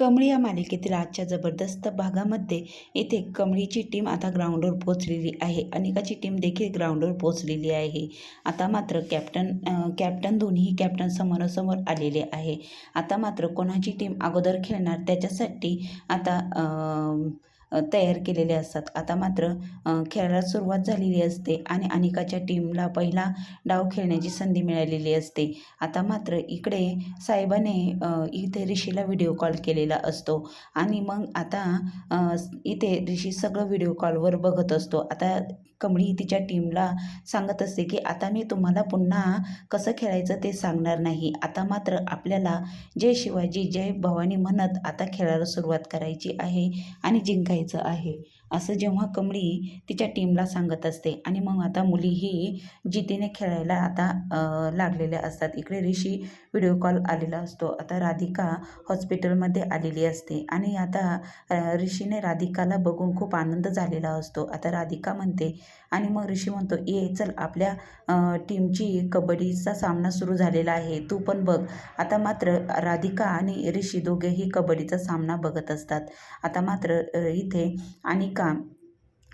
कमळी या मालिकेतील आजच्या जबरदस्त भागामध्ये येथे कमळीची टीम आता ग्राउंडवर पोहोचलेली आहे. अनिकाची टीम देखील ग्राउंडवर पोहोचलेली आहे. आता मात्र कॅप्टन कॅप्टन दोन्ही कॅप्टन समोरासमोर आलेले आहे. आता मात्र कोणाची टीम अगोदर खेळणार त्याच्यासाठी आता तयार केलेले असतात. आता मात्र खेळाला सुरुवात झालेली असते आणि अनिकाच्या टीमला पहिला डाव खेळण्याची संधी मिळालेली असते. आता मात्र इकडे साहेबाने इथे ऋषीला व्हिडिओ कॉल केलेला असतो आणि मग आता इथे ऋषी सगळं व्हिडिओ कॉलवर बघत असतो. आता कमळी तिच्या टीमला सांगत असते की आता मी तुम्हाला पुन्हा कसं खेळायचं ते सांगणार नाही. आता मात्र आपल्याला जय शिवाजी जय भवानी म्हणत आता खेळायला सुरुवात करायची आहे आणि जिंकायची करायचं आहे. असं जेव्हा कमळी तिच्या टीमला सांगत असते आणि मग आता मुलीही जितीने खेळायला आता लागलेल्या असतात. इकडे ऋषी व्हिडिओ कॉल आलेला असतो. आता राधिका हॉस्पिटलमध्ये आलेली असते आणि आता ऋषीने राधिकाला बघून खूप आनंद झालेला असतो. आता राधिका म्हणते आणि मग ऋषी म्हणतो ये चल आपल्या टीमची कबड्डीचा सामना सुरू झालेला आहे. तू पण बघ. आता मात्र राधिका आणि ऋषी दोघेही कबड्डीचा सामना बघत असतात. आता मात्र इथे आणि अनिका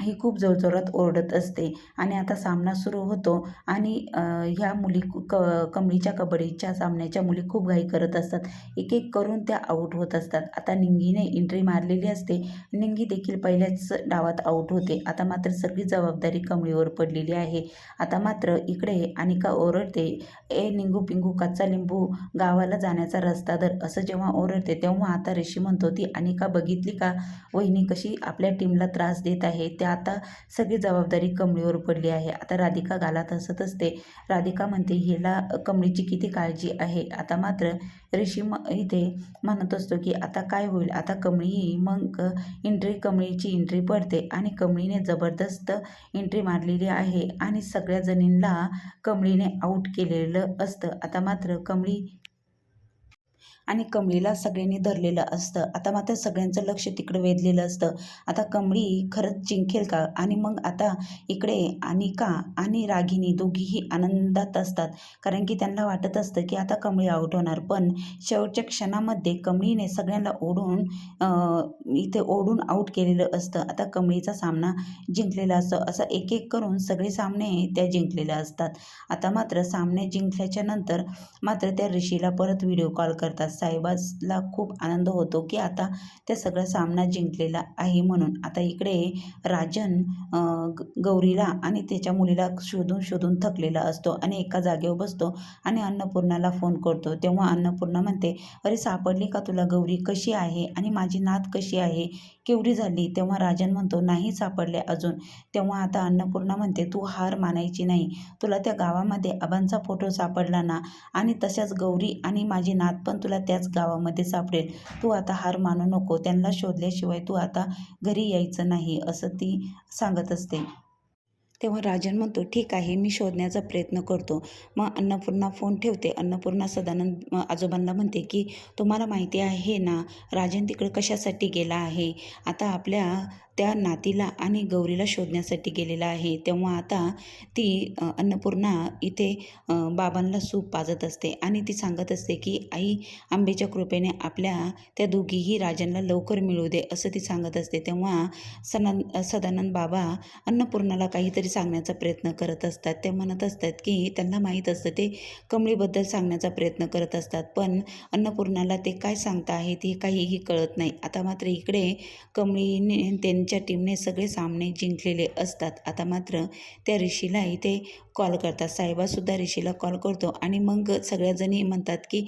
ही खूप जोरजोरात ओरडत असते. आणि आता सामना सुरू होतो आणि ह्या मुली क कमळीच्या कबड्डीच्या सामन्याच्या मुली खूप घाई करत असतात. एक एक करून त्या आऊट होत असतात. आता निंगीने एंट्री मारलेली असते. निंगी देखील पहिल्याच डावात आऊट होते. आता मात्र सगळी जबाबदारी कमळीवर पडलेली आहे. आता मात्र इकडे अनिका ओरडते ए निंगू पिंगू कच्चा लिंबू गावाला जाण्याचा रस्ता दर असं जेव्हा ओरडते तेव्हा आता ऋषी म्हणतो ती अनिका बघितली का? वहिनी कशी आपल्या टीमला त्रास देत आहे. त्या म्हणजे आता सगळी जबाबदारी कमळीवर पडली आहे. आता राधिका गालात हसत असते. राधिका म्हणते हिला कमळीची किती काळजी आहे? आता मात्र ऋषी म इथे म्हणत असतो की आता काय होईल? आता कमळी मग एंट्री कमळीची एंट्री पडते आणि कमळीने जबरदस्त एंट्री मारलेली आहे आणि सगळ्या जणींना कमळीने आऊट केलेलं असतं. आता मात्र कमळी आणि कमळीला सगळ्यांनी धरलेलं असतं. आता मात्र सगळ्यांचं लक्ष तिकडं वेधलेलं असतं. आता कमळी खरंच जिंकेल का? आणि मग आता इकडे अनिका आणि रागिनी दोघीही आनंदात असतात. कारण की त्यांना वाटत असतं की आता कमळी आऊट होणार. पण शेवटच्या क्षणामध्ये कमळीने सगळ्यांना ओढून इथे ओढून आऊट केलेलं असतं. आता कमळीचा सामना जिंकलेला असतो. असं एक एक करून सगळे सामने त्या जिंकलेल्या असतात. आता मात्र सामने जिंकल्याच्या नंतर मात्र त्या ऋषीला परत व्हिडिओ कॉल करतात. साहेबाला खूप आनंद होतो की आता त्या सगळा सामना जिंकलेला आहे म्हणून. आता इकडे राजन ग- गौरीला आणि त्याच्या मुलीला शोधून शोधून थकलेला असतो आणि एका जागेवर बसतो आणि अन्नपूर्णाला फोन करतो. तेव्हा अन्नपूर्णा म्हणते अरे सापडली का तुला गौरी? कशी आहे? आणि माझी नात कशी आहे? केवढी झाली? तेव्हा राजन म्हणतो नाही सापडले अजून. तेव्हा आता अन्नपूर्णा म्हणते तू हार मानायची नाही. तुला त्या गावामध्ये आबांचा फोटो सापडला ना? आणि तशाच गौरी आणि माझी नात पण तुला त्याच गावामध्ये सापडेल. तू आता हार मानू नको. त्यांना शोधल्याशिवाय तू आता घरी यायचं नाही असं ती सांगत असते. तेव्हा राजन म्हणतो ठीक आहे मी शोधण्याचा प्रयत्न करतो. मग अन्नपूर्णा फोन ठेवते. अन्नपूर्णा सदानंद आजोबांना म्हणते की तुम्हाला माहिती आहे ना राजन तिकडे कशासाठी गेला आहे? आता आपल्या त्या नातीला आणि गौरीला शोधण्यासाठी गेलेला आहे. तेव्हा आता ती अन्नपूर्णा इथे बाबांना सूप पाजत असते आणि ती सांगत असते की आई आंबेच्या कृपेने आपल्या त्या दोघीही राजांना लवकर मिळू दे असं ती सांगत असते. तेव्हा सनान सदानंद बाबा अन्नपूर्णाला काहीतरी सांगण्याचा प्रयत्न करत असतात. ते म्हणत असतात की त्यांना माहीत असतं ते कमळीबद्दल सांगण्याचा प्रयत्न करत असतात. पण अन्नपूर्णाला ते काय सांगता आहेत हे काहीही कळत नाही. आता मात्र इकडे कमळीने त्यांच्या टीमने सगळे सामने जिंकलेले असतात. आता मात्र त्या ऋषीला इथे कॉल करतात. साहेबासुद्धा ऋषीला कॉल करतो आणि मग सगळ्याजणी म्हणतात की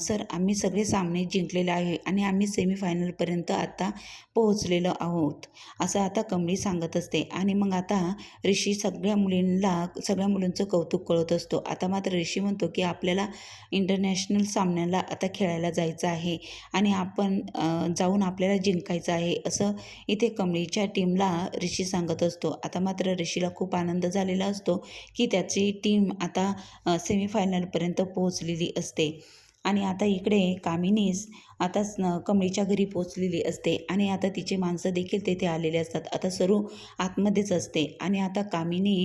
सर आम्ही सगळे सामने जिंकलेले आहे आणि आम्ही सेमीफायनलपर्यंत आता पोहोचलेलो आहोत. असं आता कमळी सांगत असते. आणि मग आता ऋषी सगळ्या मुलींना सगळ्या मुलींचं कौतुक कळत असतो. आता मात्र ऋषी म्हणतो की आपल्याला इंटरनॅशनल सामन्याला आता खेळायला जायचं आहे आणि आपण जाऊन आपल्याला जिंकायचं आहे. असं इथे कमळीच्या टीमला ऋषी सांगत असतो. आता मात्र ऋषीला खूप आनंद झालेला असतो की त्याची टीम आता सेमीफायनलपर्यंत पोहोचलेली असते. आणि आता इकडे कामिनीस आताच न- कमळीच्या घरी पोचलेली असते आणि आता तिचे माणसं देखील तेथे आलेले असतात. आता सरू आतमध्येच असते आणि आता कामिनी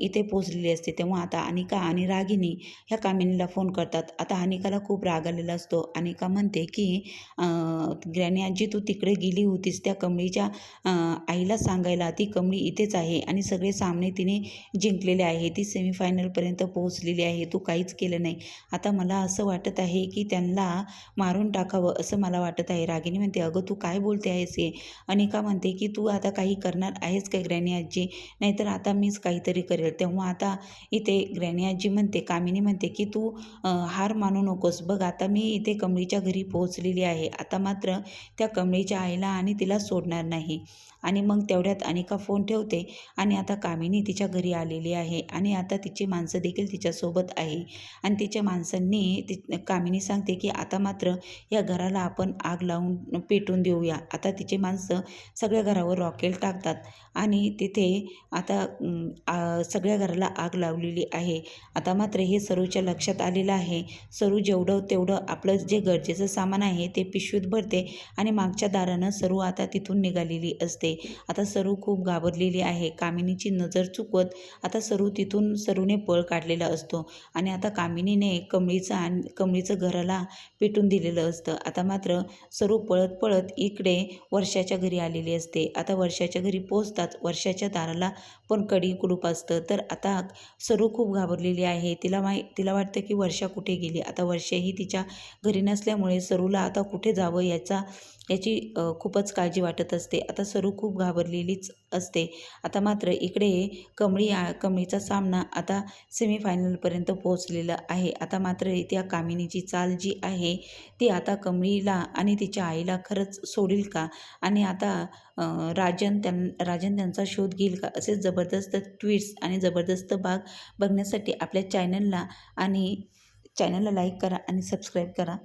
इथे पोचलेली असते. तेव्हा आता अनिका आणि रागिनी ह्या कामिनीला फोन करतात. आता अनिकाला खूप राग आलेला असतो. अनिका म्हणते की ग्रॅनी आजी तू तिकडे गेली होतीस. त्या कमळीच्या आईला सांगायला ती कमळी इथेच आहे आणि सगळे सामने तिने जिंकलेले आहे. ती सेमीफायनलपर्यंत पोहोचलेली आहे. तू काहीच केलं नाही. आता मला असं वाटत आहे की त्यांना मारून टाक टाकावं असं मला वाटत आहे. रागिनी म्हणते अगं तू काय बोलते आहेस हे? अनिका म्हणते की तू आता काही करणार आहेस का ग्रॅनी आजी? नाहीतर आता मीच काहीतरी करेल. तेव्हा आता इथे ग्रॅनी आजी म्हणते कामिनी म्हणते की तू हार मानू नकोस. बघ आता मी इथे कमळीच्या घरी पोहोचलेली आहे. आता मात्र त्या कमळीच्या आईला आणि तिला सोडणार नाही. आणि मग तेवढ्यात अनिका फोन ठेवते आणि आता कामिनी तिच्या घरी आलेली आहे आणि आता तिची माणसं देखील तिच्यासोबत आहे. आणि तिच्या माणसांनी ती कामिनी सांगते की आता मात्र या घराला आपण आग लावून पेटून देऊया. आता तिचे माणसं सगळ्या घरावर रॉकेल टाकतात आणि तिथे आता सगळ्या घराला आग लावलेली आहे. आता मात्र हे सरूच्या लक्षात आलेलं आहे. सरू जेवढं तेवढं आपलं जे गरजेचं सामान आहे ते पिशवीत भरते आणि मागच्या दारानं सरू आता तिथून निघालेली असते. आता सरू खूप घाबरलेली आहे. कामिनीची नजर चुकवत आता सरू तिथून सरूने पळ काढलेला असतो आणि आता कामिनीने कमळीचं आणि कमळीचं घराला पेटून दिलेलं असतं. आता मात्र सरू पळत पळत इकडे वर्षाच्या घरी आलेली असते. आता वर्षाच्या घरी पोहोचताच वर्षाच्या दाराला पण कडी कुलूप असतं. तर आता सरू खूप घाबरलेली आहे. तिला माहि तिला वाटतं की वर्षा कुठे गेली? आता वर्षही तिच्या घरी नसल्यामुळे सरूला आता कुठे जावं याचा याची खूपच काळजी वाटत असते. आता सरू खूप घाबरलेलीच असते. आता मात्र इकडे कमळी कमळीचा सामना आता सेमीफायनलपर्यंत पोहोचलेला आहे. आता मात्र त्या कामिनीची चाल जी आहे ती आता कमळीला आणि तिच्या आईला खरंच सोडील का? आणि आता राजन त्यां राजन त्यांचा शोध घेईल का? असे जबरदस्त ट्विट्स आणि जबरदस्त भाग बघण्यासाठी आपल्या चॅनलला आणि चॅनलला लाईक करा आणि सबस्क्राईब करा.